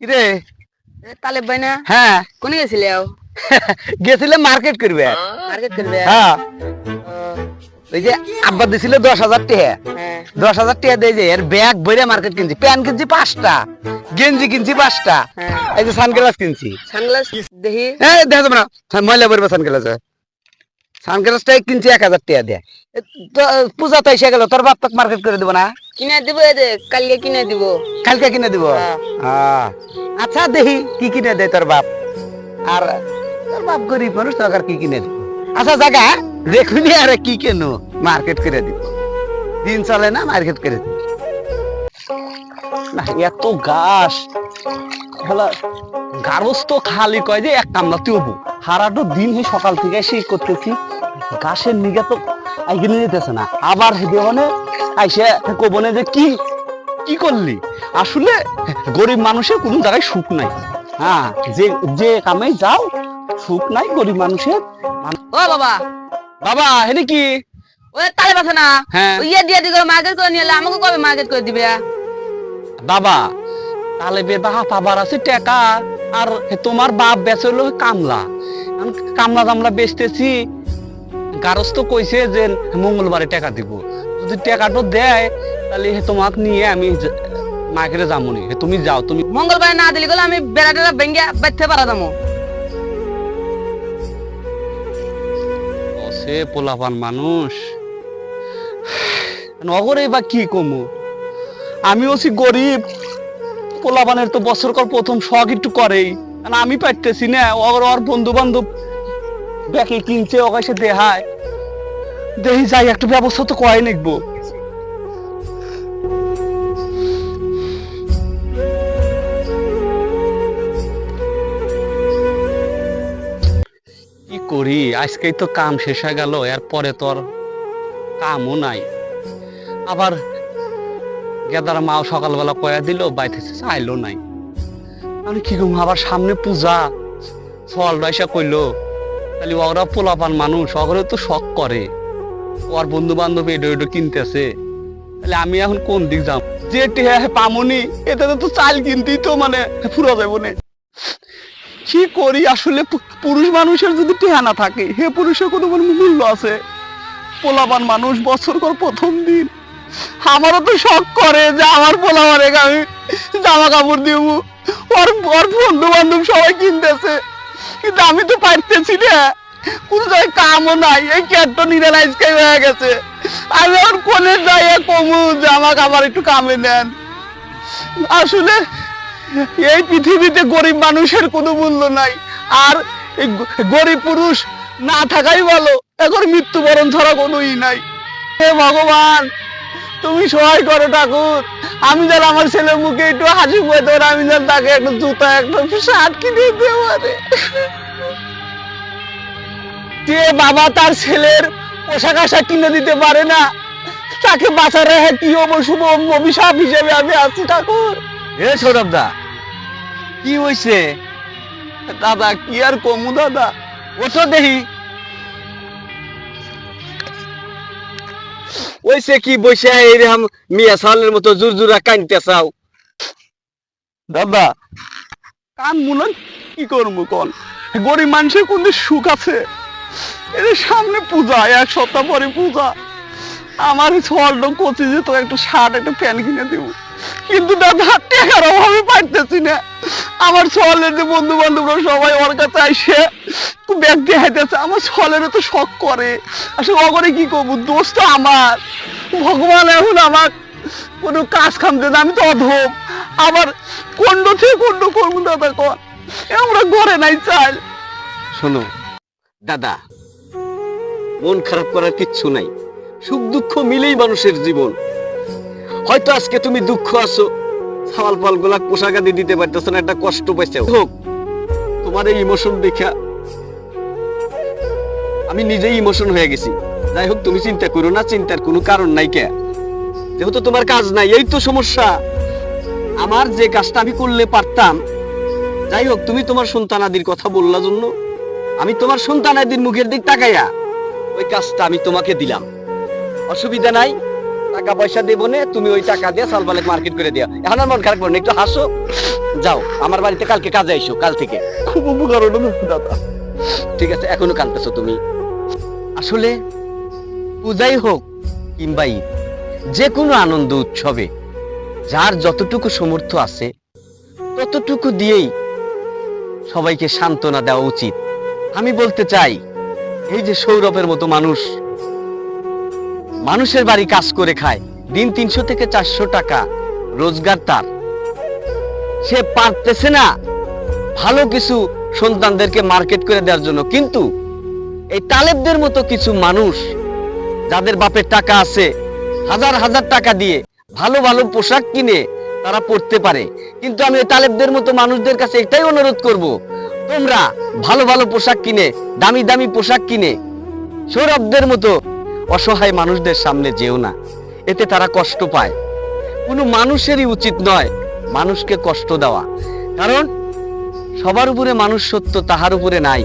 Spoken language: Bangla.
কিরে? তালেব ভাই না? হ্যাঁ। কোনে গেছিলে গেছিলে মার্কেট করবে। মার্কেট করবে? হ্যাঁ। ওই যে আব্বা দিছিল দশ হাজার টাকা হ্যাঁ। দশ হাজার টাকা দিয়ে যে এর ব্যাগ ভরে মার্কেট কিনছি। প্যান্ট কিনছি পাঁচটা গেঞ্জি কিনছি পাঁচটা। হ্যাঁ। এই যে সানগ্লাস কিনছি। সানগ্লাস দেখি হ্যাঁ দেখা যাবে না। ময়লা ভরবে সানগ্লাস। সানগ্লাসটা কিনছি এক হাজার টাকা দিয়ে। পূজা তো এসে গেল তোর বাপ তোকে মার্কেট করে দেবো না? কিনে দিব কালকে কিনে দিব। কালকে কিনে দিব? হ্যাঁ। আচ্ছা দেখি কি কিনে দেয় তোর বাপ? আর তোর বাপ গরিব মানুষ তোকে আর কি কিনে দিব? আচ্ছা জায়গা দেখুনি আর কি কেন। মার্কেট করে দিব। দিন চলে না মার্কেট করে দিব। না এত ঘাস। তো খালি কয় যে এক কামলা তুবু হারাটো দিন সকাল থেকে সেই করতেছি। ঘাসের নিগে তো আইগিনে যেতেছে না। আবার হেদিওনে আইসে কোবনে যে কি কি করলি? আসলে গরিব মানুষের কোনো জায়গায় সুখ নাই। হ্যাঁ যে যে কামে যাও সুখ নাই গরিব মানুষের ও বাবা। বাবা হেনে কি? ওই তালেব আছে না। হ্যাঁ। ইয়ে দিয়ে দিকে মার্কেট করে নিয়ে আমাকে কবে মার্কেট করে দিবে? বাবা তালে বে বাহা পাবার আছে টাকা। আর তোমার বাপ বেচল কামলা। কামলা জামলা বেচতেছি। গারস তো কইছে যে মঙ্গলবারে টাকা দিব। যদি টাকাটা দেয়, তাহলে তোমাকে নিয়ে আমি মার্কেটে যাবনি হে তুমি যাও, তুমি মঙ্গলবার না দিলে গেলে আমি বেড়া টেড়া ভেঙ্গে বাইতে পারা যাব সে পোলাপান মানুষ। নগরে বা কি কমু? আমি হচ্ছি গরিব। পোলাপানের তো বছর কর প্রথম শখ একটু করেই। আমি পাইতেছি না ওর ওর বন্ধু বান্ধব ব্যাকে কিনছে ওকে সে দেহায়। দেহি যাই, একটু ব্যবস্থা তো কয় নিকবো কি করি? আজকেই তো কাম শেষ হয়ে গেল, এরপরে তোর কামও নাই। আবার গেদার মাও সকালবেলা কয়া দিল বাইতে চাইলো নাই। আমি কি করব? আবার সামনে পূজা ফল রয়সা কইলো তাহলে ওরা পোলাপান মানুষ ওগরে তো শখ করে। ওর বন্ধু বান্ধব এডো এডো কিনতেছে। তাহলে আমি এখন কোন দিক যাব যে টেহা পামনি, এতে তো চাল কিনতেই তো মানে ফুরা যাব না। কি করি আসলে পুরুষ মানুষের যদি টেহা না থাকে, হে পুরুষের কোনো মূল্য আছে? পোলাপান মানুষ বছর কর প্রথম দিন। আমারও তো শখ করে যে আমার পোলাবারে আমি জামা কাপড় দিব। ওর ওর বন্ধু বান্ধব সবাই কিনতেছে। কিন্তু আমি তো পারতেছি না। গরিব মানুষের কোনো মূল্য নাই। আর গরিব পুরুষ না থাকাই ভালো। এখন মৃত্যুবরণ ছাড়া কোনো ই নাই। হে ভগবান, তুমি সহায় করো ঠাকুর। আমি যেন আমার ছেলের মুখে একটু হাসি দেবো আমি যেন তাকে একটা জুতা, একটা শার্ট কিনে পারে। যে বাবা তার ছেলের পোশাক আশাক কিনে দিতে পারে না তাকে বাঁচার রেখে কি অবশুভ অভিশাপ হিসেবে আমি আছি ঠাকুর। এ সৌরভ দা কি হইছে? দাদা কি আর কমু দাদা? ওঠো দেখি ওইসে কি বসে এইরকম মিয়া সালের মতো জুর জুরা কানতে চাও? দাদা। কান মুলন কি করব কোন? গরিব মানুষের কোন সুখ আছে? এর সামনে পূজা, এক সপ্তাহ পরে পূজা। আমার ছলটা কচি যে তো একটা শার্ট, একটা প্যান্ট কিনে দেবো। কিন্তু দাদা, টাকার অভাবে পাইতেছি না। আমার ছলের যে বন্ধু বান্ধবরা সবাই ওর কাছে আইসে ব্যাগ দিয়ে হাইতেছে আমার ছলের তো শখ করে। আসলে অগরে কি করব? দোষ তো আমার। ভগবান এখন আমার কোনো কাজ খামতে না। আমি তো অধম। আবার কন্ড থেকে কন্ড করব দাদা কর আমরা ঘরে নাই চাল। শোনো দাদা, মন খারাপ করার কিচ্ছু নাই। সুখ দুঃখ মিলেই মানুষের জীবন। হয়তো আজকে তুমি দুঃখ আছো সামাল পাল গোলা পোশাক আদি দিতে পারতেছ না, একটা কষ্ট পাইছে। হোক, তোমার এই ইমোশন দেখা, আমি নিজেই ইমোশন হয়ে গেছি। যাই হোক, তুমি চিন্তা করো না, চিন্তার কোনো কারণ নাই কে। যেহেতু তোমার কাজ নাই, এই তো সমস্যা। আমার যে কাজটা আমি করলে পারতাম, যাই হোক, তুমি তোমার সন্তানাদির কথা বললা জন্য আমি তোমার সন্তান সন্তানাদির মুখের দিক তাকাইয়া ওই কাজটা আমি তোমাকে দিলাম। অসুবিধা নাই টাকা পয়সা দেবো না তুমি ওই টাকা দিয়ে সালবালেক মার্কেট করে দিও। এখন আর মন খারাপ করো একটু হাসো। যাও আমার বাড়িতে কালকে কাজে আইসো কাল থেকে। খুব উপকার হলো দাদা। ঠিক আছে এখনও কাঁদতেছো তুমি। আসলে পূজাই হোক কিংবা ঈদ যে কোনো আনন্দ উৎসবে যার যতটুকু সমর্থ আছে ততটুকু দিয়েই সবাইকে সান্ত্বনা দেওয়া উচিত। আমি বলতে চাই, এই যে সৌরভের মতো মানুষ, মানুষের বাড়ি কাজ করে খায়, দিন তিনশো থেকে চারশো টাকা রোজগার তার। সে পারতেছে না ভালো কিছু সন্তানদেরকে মার্কেট করে দেওয়ার জন্য। কিন্তু এই তালেবদের মতো কিছু মানুষ, যাদের বাপের টাকা আছে, হাজার হাজার টাকা দিয়ে ভালো ভালো পোশাক কিনে তারা পড়তে পারে। কিন্তু আমি তালেবদের মতো মানুষদের কাছে এটাই অনুরোধ করব তোমরা ভালো ভালো পোশাক কিনে, দামি দামি পোশাক কিনে, সৌরভদের মতো অসহায় মানুষদের সামনে যেও না। এতে তারা কষ্ট পায়। কোনো মানুষেরই উচিত নয় মানুষকে কষ্ট দেওয়া। কারণ সবার উপরে মানুষ সত্য, তাহার উপরে নাই।